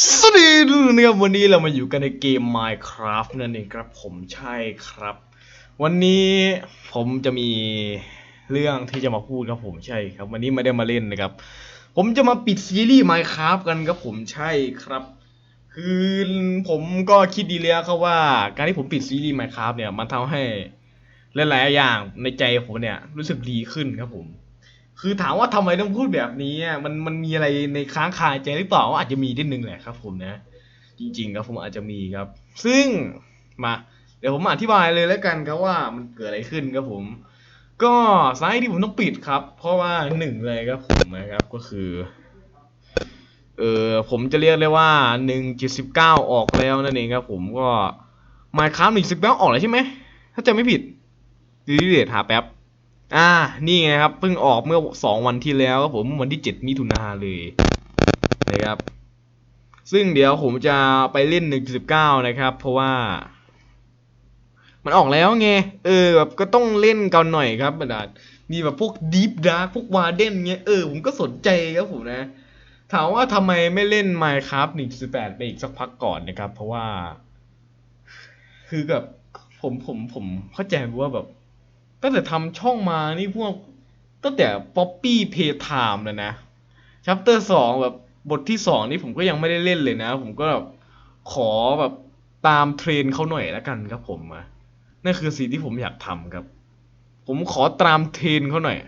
สวัสดีทุกท่านครับวันนี้เรามาอยู่กันในเกม Minecraft นั่นเองครับผมใช่ครับ วันนี้ผมจะมีเรื่องที่จะมาพูดครับผมใช่ครับ วันนี้ไม่ได้มาเล่นนะครับ ผมจะมาปิดซีรีส์ Minecraft กันครับผมใช่ครับ คือผมก็คิดดีแล้วครับว่า การที่ผมปิดซีรีส์ Minecraft เนี่ยมันทำให้หลายๆอย่างในใจผมเนี่ยรู้สึกดีขึ้นครับผม คือถามว่าทำไมต้องพูดแบบนี้มันมันมีอะไรในค้างคาใจหรือเปล่าอาจจะมีนิดนึงแหละครับ ผมนะ จริง ๆ ครับผมอาจจะมีครับ ซึ่งมาเดี๋ยวผมอธิบายเลยแล้วกันครับว่ามันเกิดอะไรขึ้นครับผม ก็สาเหตุที่ผมต้องปิดครับ เพราะว่าหนึ่งเลยครับผมนะครับก็คือเออผมจะเรียกเลยว่าหนึ่งจุดสิบเก้าออกแล้วนั่นเองครับผมก็ Minecraft หนึ่งสิบเก้าออกแล้วใช่ไหมถ้าจะไม่ผิดดีดีเดทหาแป๊บ อ่า นี่ไงครับ เพิ่งออกเมื่อสองวันที่แล้วครับผม วันที่เจ็ดมิถุนาเลยนะครับ ซึ่งเดี๋ยวผมจะไปเล่น 1.19 นะครับ เพราะว่า มันออกแล้วไง เออ แบบก็ต้องเล่นกันหน่อยครับบรรดามีแบบพวก Deep Dark พวก Warden เงี้ย เออ ผมก็สนใจครับผมนะ ถามว่าทำไมไม่เล่น Minecraft 1.18 ไปอีกสักพักก่อนนะครับ เพราะว่า คือแบบผมผมผมเข้าใจว่าแบบ ตั้งแต่ทำช่องมานี่พวกตั้งแต่ Poppy Playtime เลยนะ Chapter สองแบบบทที่สองนี่ผมก็ยังไม่ได้เล่นเลยนะ ผมก็แบบขอแบบตามเทรนเขาหน่อยแล้วกันครับผมอะนั่นคือสิ่งที่ผมอยากทำครับ ผมขอตามเทรนเขาหน่อย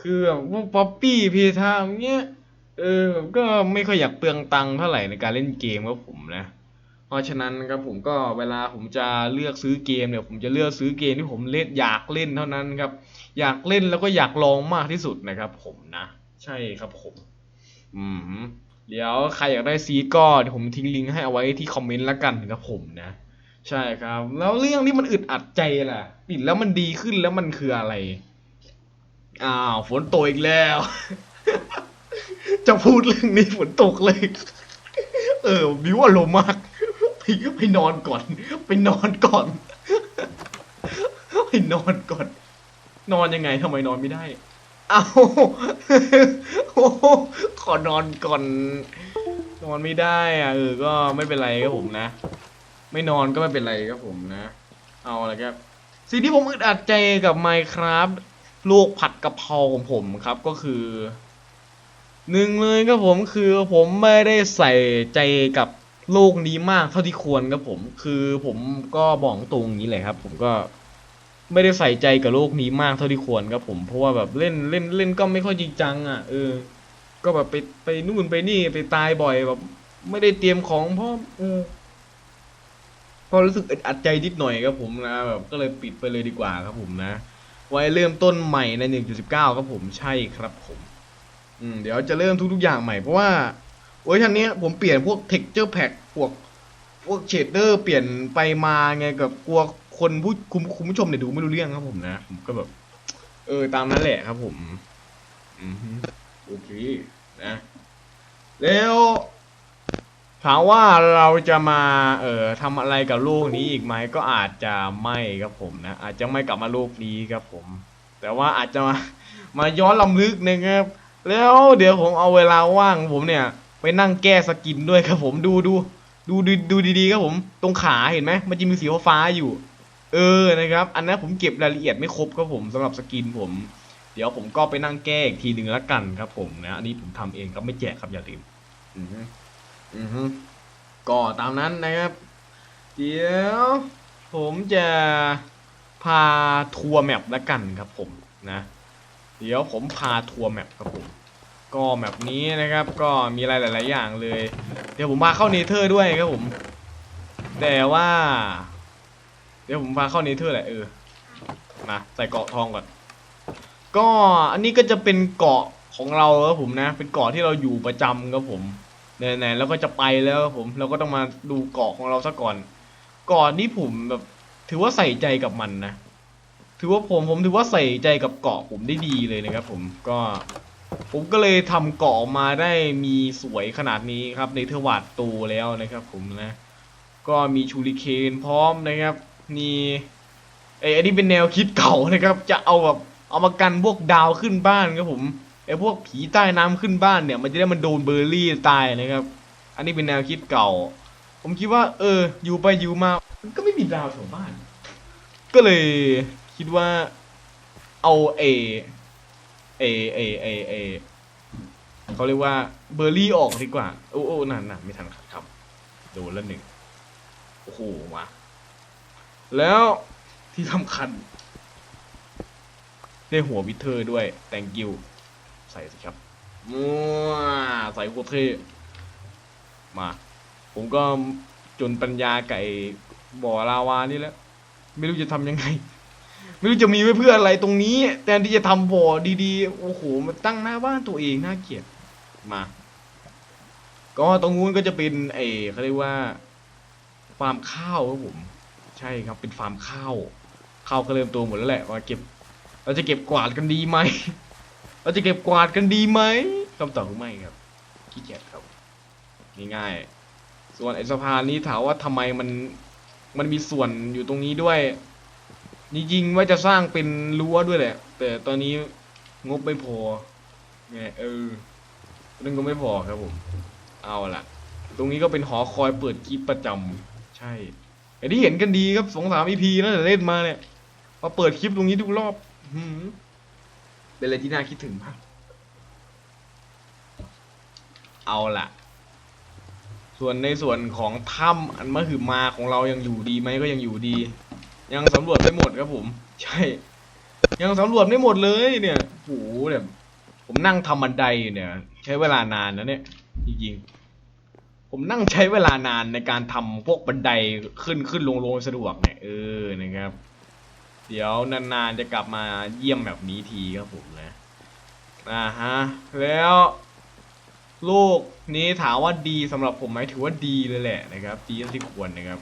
คือแบบพวก Poppy Playtime เงี้ยเออก็ไม่ค่อยอยากเปลืองตังค์เท่าไหร่ในการเล่นเกมครับผมนะ เพราะฉะนั้นครับผมก็เวลาผมจะเลือกซื้อเกมเนี่ยผมจะเลือกซื้อเกมที่ผมเล่นอยากเล่นเท่านั้นครับ อยากเล่นแล้วก็อยากลองมากที่สุดนะครับผมนะ ใช่ครับผม อืมเดี๋ยวใครอยากได้ซีดก็เดี๋ยวผมทิ้งลิงก์ให้เอาไว้ที่คอมเมนต์ละกันครับผมนะ ใช่ครับ แล้วเรื่องที่มันอึดอัดใจล่ะปิดแล้วมันดีขึ้นแล้วมันคืออะไรอ้าวฝนตกอีกแล้ว จะพูดเรื่องนี้ฝนตกเลย เออบิวอารมณ์มาก ไปไปนอนก่อน ไปนอนก่อนไปนอนก่อน นอนยังไงทำไมนอนไม่ได้ เอาโอ้ขอนอนก่อน นอนไม่ได้อะเออก็ไม่เป็นไรครับผมนะ ไม่นอนก็ไม่เป็นไรครับผมนะ เอาละครับ สิ่งที่ผมอึดอัดใจกับ Minecraft โลกผัดกะเพราของผมครับก็คือหนึ่งเลยครับผมคือผมไม่ได้ใส่ใจกับ โลกนี้มากเท่าที่ควรครับผม คือผมก็บอกตรงนี้เลยครับ ผมก็ไม่ได้ใส่ใจกับโลกนี้มากเท่าที่ควรครับผมเพราะว่าแบบเล่นเล่นเล่นก็ไม่ค่อยจริงจังอะเออ ก็แบบไปไปนู่นไปนี่ไปตายบ่อยแบบ ไม่ได้เตรียมของเพราะเออพอรู้สึกอัดใจนิดหน่อยครับผมนะแบบก็เลยปิดไปเลยดีกว่าครับผมนะ ไว้เริ่มต้นใหม่ใน 1.19 ครับผมใช่ครับผม อืมเดี๋ยวจะเริ่มทุกๆอย่างใหม่เพราะว่า เวอร์ชันนี้ผมเปลี่ยนพวก texture pack พวกพวกเชดเดอร์เปลี่ยนไปมาไงกับกลัวคนผู้คุณคุณผู้ชมเนี่ยดูไม่รู้เรื่องครับผมนะ ผมก็แบบ เออตามนั้นแหละครับผมอืมฮึโอเคนะ แล้วถามว่าเราจะมาเอ่อทำอะไรกับโลกนี้อีกไหมก็อาจจะไม่ครับผมนะ อาจจะไม่กลับมาโลกนี้ครับผม แต่ว่าอาจจะมามาย้อนลำลึกนะครับ แล้วเดี๋ยวผมเอาเวลาว่างผมเนี่ย ไปนั่งแก้สกินด้วยครับผมดูดูดูดูดูดีๆครับผมตรงขาเห็นไหมมันจะมีสีฟ้าอยู่ เออนะครับ อันนั้นผมเก็บรายละเอียดไม่ครบครับผมสำหรับสกินผม เดี๋ยวผมก็ไปนั่งแก้อีกทีหนึ่งแล้วกันครับผมนะอันนี้ผมทำเองครับไม่แจกครับอย่าลืมอือฮึอือฮึก็ตามนั้นนะครับ เดี๋ยว ผมจะพาทัวร์แมปแล้วกันครับผมนะ เดี๋ยวผมพาทัวร์แมปครับผม ก็แมปนี้นะครับก็มีอะไรหลาย ๆ อย่างเลย เดี๋ยวผมพาเข้าเนเธอร์ด้วยครับผม แต่ว่า เดี๋ยวผมพาเข้าเนเธอร์แหละเออมาใส่เกาะทองก่อน ก็อันนี้ก็จะเป็นเกาะของเราครับผมนะ เป็นเกาะที่เราอยู่ประจำครับผมไหนๆแล้วก็จะไปแล้วครับผมเราก็ต้องมาดูเกาะของเราซะก่อนเกาะนี้ผมแบบถือว่าใส่ใจกับมันนะ ถือว่าผมผมถือว่าใส่ใจกับเกาะผมได้ดีเลยนะครับผมก็ ผมก็เลยทำเกาะมาได้มีสวยขนาดนี้ครับในเทวัดโตแล้วนะครับ ผมนะ ก็มีชูริเคนพร้อมนะครับมีไอ้อันนี้เป็นแนวคิดเก่านะครับ จะเอาแบบเอามากันพวกดาวขึ้นบ้านครับผมไอ้พวกผีใต้น้ำขึ้นบ้านเนี่ย มันจะได้มันโดนเบอร์รี่ตายนะครับ อันนี้เป็นแนวคิดเก่า ผมคิดว่า เออ อยู่ไปอยู่มา มันก็ไม่มีดาวแถวบ้าน ก็เลยคิดว่า เอาเอ เอเอเอเอเขาเรียกว่าเบอร์รี่ออกดีกว่า โอ้โอ้นั่นน่ะไม่ทันขัดคำโดนล้วหนึ่งโอ้โหมาแล้วที่สำคัญ ได้หัววิเทอร์ด้วย thank you ใส่สิครับมัวใส่โคตรเท่มา ผมก็จนปัญญาไก่บ่อลาวานี่แล้ว ไม่รู้จะทำยังไง ไม่รู้จะมีไว้เพื่ออะไรตรงนี้แทนที่จะทำบ่อดีๆ โอ้โหมันตั้งหน้าบ้านตัวเองน่าเกลียดมา ก็ตรงนู้นก็จะเป็นไอเขาเรียกว่าฟาร์มข้าวครับผม ใช่ครับเป็นฟาร์มข้าวข้าวก็เริ่มโตหมดแล้วแหละมาเก็บ เราจะเก็บกวาดกันดีไหมเราจะเก็บกวาดกันดีไหมคำตอบคือไม่ครับขี้เกียจครับง่ายๆส่วนไอ้สะพานนี้ถามว่าทำไมมันมันมีส่วนอยู่ตรงนี้ด้วย จริงๆว่าจะสร้างเป็นรั้วด้วยแหละ แต่ตอนนี้งบไม่พอไงเออเรื่องก็ไม่พอครับผม เอาล่ะ ตรงนี้ก็เป็นหอคอยเปิดคลิปประจำใช่ไอ้ที่เห็นกันดีครับสองสามอีพีแล้วแต่เล่นมาเนี่ยมาเปิดคลิปตรงนี้ทุกรอบหืเป็นอะไรที่น่าคิดถึงมากเอาล่ะ ส่วนในส่วนของถ้ำอันมหึมาของเรายังอยู่ดีไหมก็ยังอยู่ดี ยังสำรวจไม่หมดครับผม ใช่ ยังสำรวจไม่หมดเลยเนี่ยโหแบบผมนั่งทำบันไดอยู่เนี่ย ใช้เวลานานนะเนี่ยจริงๆผมนั่งใช้เวลานานในการทำพวกบันไดขึ้นขึ้นลงลงสะดวกเนี่ยเออนะครับ เดี๋ยวนานๆจะกลับมาเยี่ยมแบบนี้ทีครับผมนะอ่าฮะแล้วโลกนี้ถามว่าดีสำหรับผมไหมถือว่าดีเลยแหละนะครับ ดีที่ควรนะครับ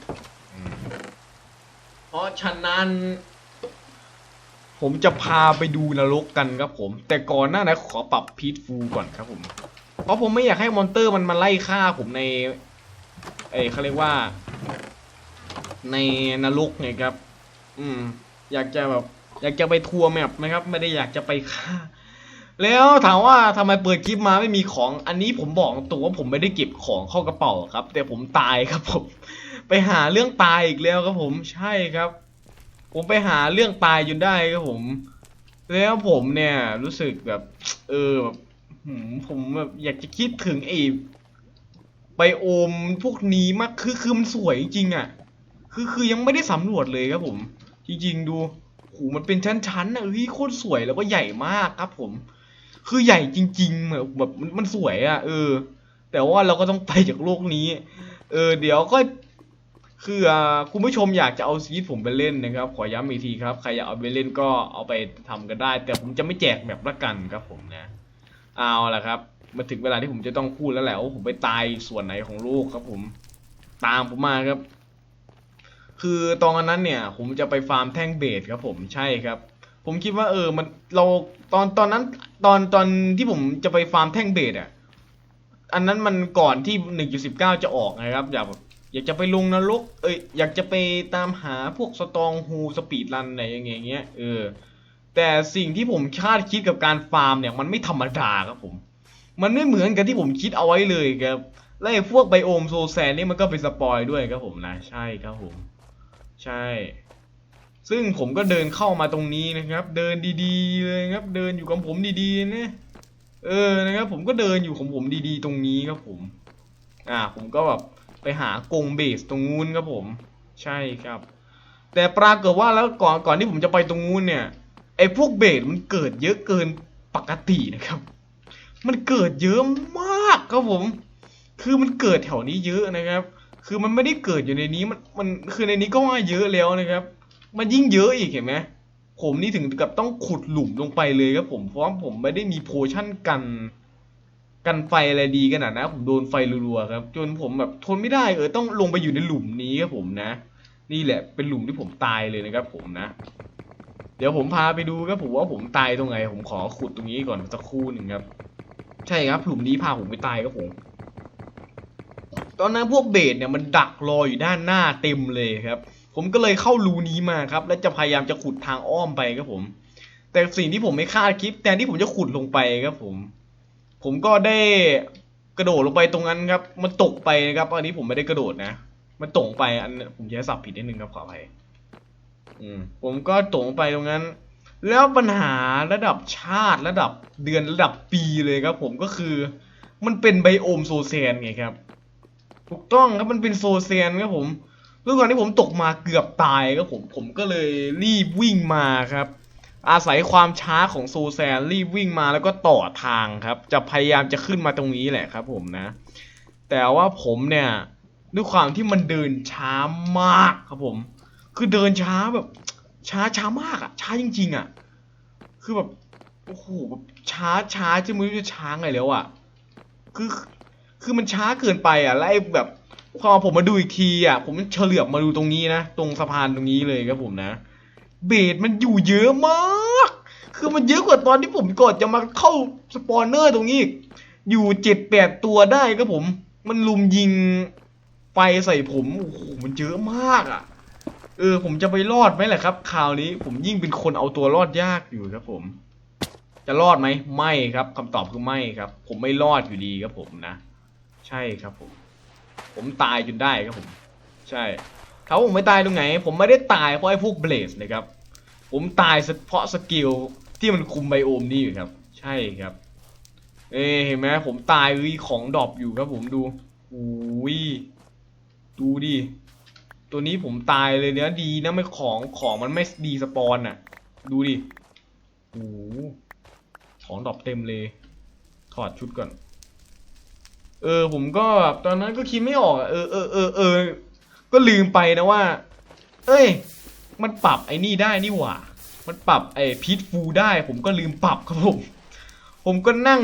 อืม เพราะฉะนั้น ผมจะพาไปดูนรกกันครับผม แต่ก่อนหน้านั้นขอปรับพีทฟูก่อนครับผม เพราะผมไม่อยากให้มอนเตอร์มันมาไล่ฆ่าผมในเอ้เขาเรียกว่า ในนรกไงครับ อืม อยากจะแบบ อยากจะไปทัวร์แมปนะครับ ไม่ได้อยากจะไปฆ่าแล้วถามว่าทำไมเปิดคลิปมาไม่มีของ อันนี้ผมบอกตรงว่าผมไม่ได้เก็บของเข้ากระเป๋าครับ แต่ผมตายครับผม ไปหาเรื่องตายอีกแล้วครับผมใช่ครับ ผมไปหาเรื่องตายจนได้ครับผม แล้วผมเนี่ยรู้สึกแบบ เออแบบหืมผมแบบอยากจะคิดถึงไอ้ไบโอมพวกนี้มากคือคือมันสวยจริงอะ คือคือยังไม่ได้สำรวจเลยครับผม จริง ๆ ดูโหมันเป็นชั้นๆอะเฮ้ยโคตรสวยแล้วก็ใหญ่มากครับผม คือใหญ่จริงๆแบบมันมันสวยอะ เออ แต่ว่าเราก็ต้องไปจากโลกนี้ เออ เดี๋ยวก็ คือคุณผู้ชมอยากจะเอาซีดผมไปเล่นนะครับ ขอย้ำอีกทีครับ ใครอยากเอาไปเล่นก็เอาไปทำกันได้ แต่ผมจะไม่แจกแบบละกันครับผมนะ เอาละครับ มาถึงเวลาที่ผมจะต้องพูดแล้วแหละว่าผมไปตายส่วนไหนของโลกครับผม ตามผมมาครับ คือตอนนั้นเนี่ย ผมจะไปฟาร์มแท่งเบสครับผม ใช่ครับ ผมคิดว่าเออ มันเราตอนตอนนั้นตอนตอนที่ผมจะไปฟาร์มแท่งเบสอะ อันนั้นมันก่อนที่หนึ่งจุดสิบเก้าจะออกนะครับอย่ากแบบ อยากจะไปลงนรก เอ้ย อยากจะไปตามหาพวกสตองฮูสปีดรันอะไรอย่างเงี้ย เออ แต่สิ่งที่ผมคาดคิดกับการฟาร์มเนี่ย มันไม่ธรรมดาครับผม มันไม่เหมือนกับที่ผมคิดเอาไว้เลยครับและพวกไบโอมโซแซนนี่มันก็เป็นสปอยด้วยครับผมนะ ใช่ครับผม ใช่ ซึ่งผมก็เดินเข้ามาตรงนี้นะครับ เดินดีๆเลยครับ เดินอยู่กับผมดีๆนะเออนะครับ ผมก็เดินอยู่ของผมดีๆ ตรงนี้ครับผม อ่า ผมก็แบบ ไปหากงเบสตรงนู้นครับผม ใช่ครับ แต่ปรากฏว่าแล้วก่อนก่อนที่ผมจะไปตรงนู้นเนี่ยไอ้พวกเบสมันเกิดเยอะเกินปกตินะครับ มันเกิดเยอะมากครับผม คือมันเกิดแถวนี้เยอะนะครับ คือมันไม่ได้เกิดอยู่ในนี้มันมันคือในนี้ก็ว่าเยอะแล้วนะครับ มันยิ่งเยอะอีกเห็นไหมผมนี่ถึงกับต้องขุดหลุมลงไปเลยครับผมเพราะว่าผมไม่ได้มีโพชั่นกัน กันไฟอะไรดีขนาดนะผมโดนไฟรัวๆครับ จนผมแบบทนไม่ได้เออต้องลงไปอยู่ในหลุมนี้ครับผมนะ นี่แหละเป็นหลุมที่ผมตายเลยนะครับ ผมนะ เดี๋ยวผมพาไปดูครับผมว่าผมตายตรงไหน ผมขอขุดตรงนี้ก่อนสักครู่หนึ่งครับ ใช่ครับหลุมนี้พาผมไปตายครับผมตอนนั้นพวกเบสเนี่ยมันดักรออยู่ด้านหน้าเต็มเลยครับ ผมก็เลยเข้ารูนี้มาครับ และจะพยายามจะขุดทางอ้อมไปครับผม แต่สิ่งที่ผมไม่คาดคิดแทนที่ผมจะขุดลงไปครับผม ผมก็ได้กระโดดลงไปตรงนั้นครับ มันตกไปนะครับ อันนี้ผมไม่ได้กระโดดนะ มันตกไป อันผมใช้ศัพท์ผิดนิดนึงครับขออภัยอืมผมก็ตกไปตรงนั้น แล้วปัญหาระดับชาติระดับเดือนระดับปีเลยครับ ผมก็คือ มันเป็นไบโอมโซเซนไงครับ ถูกต้องครับมันเป็นโซเซนครับผมด้วยความที่ผมตกมาเกือบตายครับผม ผมก็เลยรีบวิ่งมาครับ อาศัยความช้าของโซแซนรีบวิ่งมาแล้วก็ต่อทางครับ จะพยายามจะขึ้นมาตรงนี้แหละครับ ผมนะ แต่ว่าผมเนี่ยด้วยความที่มันเดินช้ามากครับผม คือเดินช้าแบบ ช้าช้ามากอะช้าจริง ๆอะคือแบบโอ้โหแบบช้าช้าจะม่รู้จะช้าไงแล้วอะคือคือมันช้าเกินไปอะแล้วไอ้แบบพอผมมาดูอีกทีอะผมเฉลือบมาดูตรงนี้นะตรงสะพานตรงนี้เลยครับผมนะ เบสมันอยู่เยอะมาก คือมันเยอะกว่าตอนที่ผมก่อนจะมาเข้าสปอนเนอร์ตรงนี้อีก อยู่เจ็ดแปดตัวได้ครับผม มันลุมยิงไฟใส่ผมโอ้โหมันเยอะมากอะ่ะ เออ ผมจะไปรอดไหมแหละครับ คราวนี้ผมยิ่งเป็นคนเอาตัวรอดยากอยู่ครับผม จะรอดไหมไม่ครับคำตอบคือไม่ครับ ผมไม่รอดอยู่ดีครับผมนะ ใช่ครับผม ผมตายจนได้ครับผม ใช่ ถามว่าผมไม่ตายตรงไหน ผมไม่ได้ตายเพราะไอ้พวกเบลสนะครับ ผมตายเพราะสกิลที่มันคุมไบโอมนี่อยู่ครับ ใช่ครับ เอ้เห็นไหมผมตายเอ้ยของดรอปอยู่ครับผมดูอุ้ยดูดิ ตัวนี้ผมตายเลยเนี้ยดีนะไม่ของของมันไม่ดีสปอนอะ ดูดิโอ้ของดรอปเต็มเลย ถอดชุดก่อน เออผมก็ตอนนั้นก็คิดไม่ออก เออเออเออเออ ก็ลืมไปนะว่า เอ้ย มันปรับไอ้นี่ได้นี่หว่า มันปรับไอ้พีทฟูได้ ผมก็ลืมปรับครับผม ผมก็นั่ง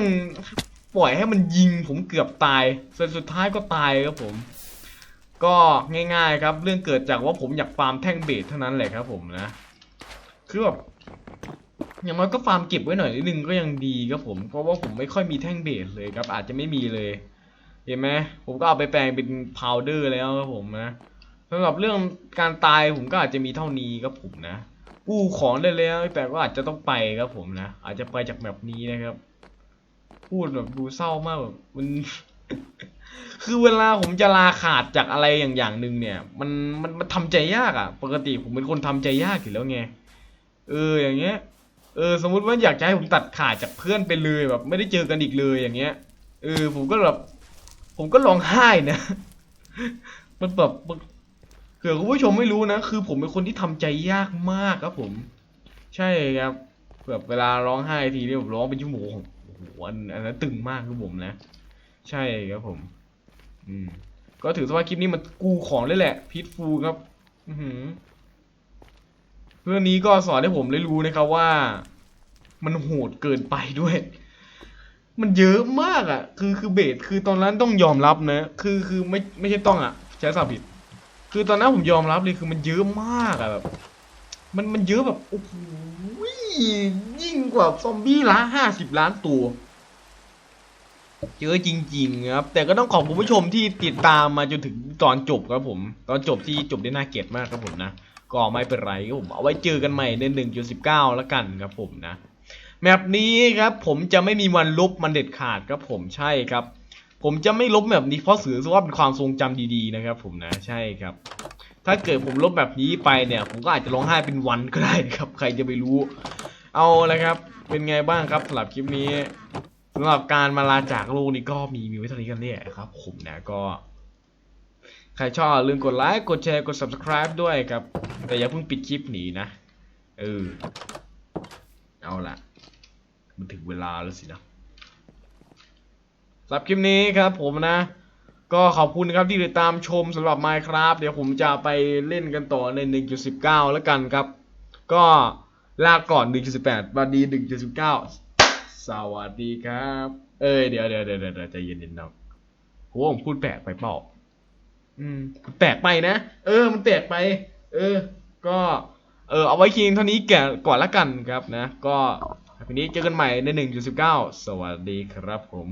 ปล่อยให้มันยิงผมเกือบตายส่วนสุดท้ายก็ตายครับผม ก็ง่าย ๆครับ เรื่องเกิดจากว่าผมอยากฟาร์มแท่งเบสเท่านั้นแหละครับผมนะ คือแบบอย่างน้อยก็ฟาร์มเก็บไว้หน่อยนิดนึงก็ยังดีครับผม เพราะว่าผมไม่ค่อยมีแท่งเบสเลยครับ อาจจะไม่มีเลย เห็นไหมผมก็เอาไปแปลงเป็นพาวเดอร์แล้วครับผมนะ สำหรับเรื่องการตายผมก็อาจจะมีเท่านี้ครับผมนะ กู้ของได้แล้วแต่ก็อาจจะต้องไปครับผมนะ อาจจะไปจากแบบนี้นะครับ พูดแบบดูเศร้ามากแบบมันคือเวลาผมจะลาขาดจากอะไรอย่างอย่างหนึ่งเนี่ย มันมันมันทำใจยากอะ่ะ ปกติผมเป็นคนทำใจยากอยู่แล้วไงเอออย่างเงี้ยเออสมมุติว่าอยากจะให้ผมตัดขาดจากเพื่อนไปเลยแบบ ไม่ได้เจอกันอีกเลยอย่างเงี้ยเออผมก็แบบผมก็ร้องไห้นะ มันแบบ ผื่อคุณผู้ชมไม่รู้นะคือผมเป็นคนที่ทำใจยากมากครับผม ใช่ครับแบบเวลาร้องไห้ทีนี่ผมร้องเป็นชั่วโมงโอ้โหอันอันนั้นตึงมากครับผมนะ ใช่ครับผม อืม ก็ถือว่าคลิปนี้มันกูของเลยแหละพิทฟูครับ อือหือเรื่องนี้ก็สอนให้ผมได้รู้นะครับว่า มันโหดเกินไปด้วย มันเยอะมากอะ คือคือเบสคือตอนนั้นต้องยอมรับนะ คือคือไม่ไม่ใช่ต้องอะใช้ศัพท์ผิด คือตอนนั้นผมยอมรับเลยคือมันเยอะมากอะแบบ มันมันเยอะแบบโอ้โหยิ่งกว่าซอมบี้ละห้าสิบล้านตัวเยอะจริงๆครับ แต่ก็ต้องขอบคุณผู้ชมที่ติดตามมาจนถึงตอนจบครับผม ตอนจบที่จบได้น่าเกลียดมากครับผมนะ ก็ไม่เป็นไรครับผมเอาไว้เจอกันใหม่ในหนึ่งจุดสิบเก้าแล้วกันครับผมนะแมปนี้ครับผมจะไม่มีวันลบมันเด็ดขาดครับผมใช่ครับ ผมจะไม่ลบแบบนี้เพราะสือว่าเป็นความทรงจำดีๆนะครับ ผมนะใช่ครับ ถ้าเกิดผมลบแบบนี้ไปเนี่ย ผมก็อาจจะร้องไห้เป็นวันก็ได้ครับ ใครจะไปรู้ เอาละครับ เป็นไงบ้างครับสำหรับคลิปนี้สำหรับการมาลาจากโลกนี้ก็มีมีไว้เท่านี้กันเนี่ยครับ ผมนะก็ ใครชอบลืมกดไลค์กดแชร์กด subscribe ด้วยครับ แต่อย่าเพิ่งปิดคลิปหนีนะเออเอาละมันถึงเวลาแล้วสินะ สำหรับคลิปนี้ครับผมนะ ก็ขอบคุณครับที่ติดตามชมสำหรับ Minecraft เดี๋ยวผมจะไปเล่นกันต่อใน 1.19 แล้วกันครับ ก็ลาก่อน 1.18วันดี 1.19 สวัสดีครับ เอ้ยเดี๋ยวเดี๋ยวเดี๋ยวเดี๋ยวใจเย็นๆนะโหผมพูดแปลกไปเปล่าอืมแปลกไปนะ เออ มันแปลกไป เออ ก็ เออ เอาไว้เคียงเท่านี้แก่ก่อนละกันครับนะ ก็วันนี้เจอกันใหม่ใน 1.19 สวัสดีครับผม